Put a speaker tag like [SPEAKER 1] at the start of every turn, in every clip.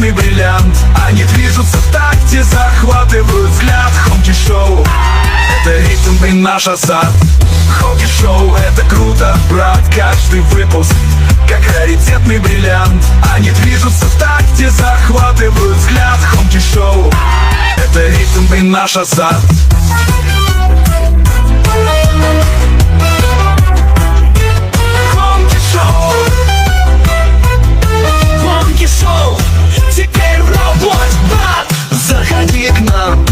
[SPEAKER 1] раритетный бриллиант. Они движутся в такте, захватывают взгляд. Хомки шоу Это ритм и наш азарт. Хомки шоу это круто, брат Каждый выпуск. Как раритетный бриллиант. Они движутся в такте, захватывают взгляд. Хомки шоу Это ритм и наш азарт Вьетнам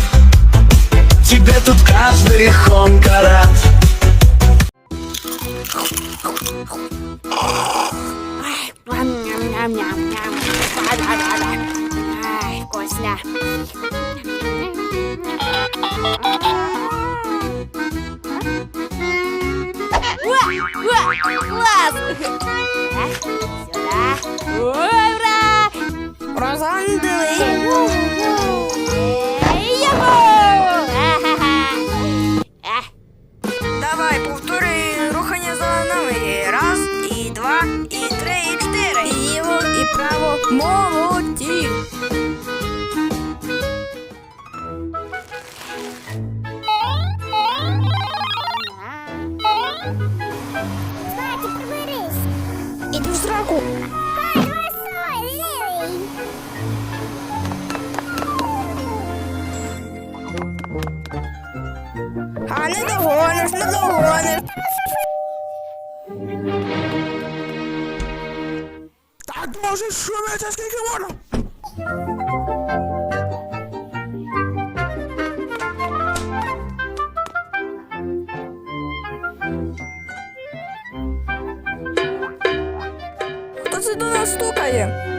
[SPEAKER 1] Тебе тут каждый хонка рад
[SPEAKER 2] Ай, вкусно. Класс! Сюда. Ура!
[SPEAKER 3] Давай, повтори рухання за нами. Раз, і два, і три, і чотири. І ліво, і право. Молодці.
[SPEAKER 2] Кстати, приберись.
[SPEAKER 3] Іди в сраку. Не догониш, не догониш.
[SPEAKER 4] Так можеш шуміти скільки можна.
[SPEAKER 3] Хто це до нас стукає?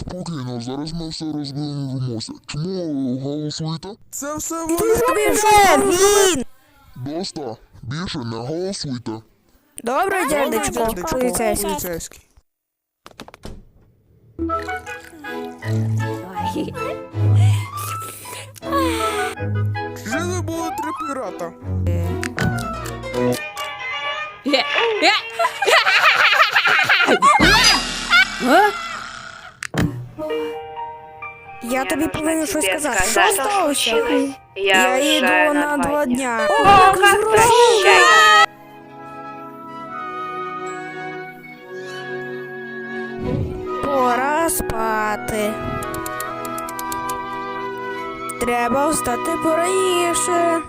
[SPEAKER 5] Спокійно, зараз ми все розберемося. Чому голосуєте?
[SPEAKER 4] Це все вони.
[SPEAKER 3] він.
[SPEAKER 5] Доста, більше не голосуйте.
[SPEAKER 3] Добре, дядечко,
[SPEAKER 2] дядечко.
[SPEAKER 3] поліцейський.
[SPEAKER 4] Поліцейський. Жили було три пірата.
[SPEAKER 3] Я тобі повинен щось сказати. Що сталося? Я їду на два дня.
[SPEAKER 6] О,
[SPEAKER 3] як
[SPEAKER 6] прощай.
[SPEAKER 3] Пора спати. Треба встати пораніше.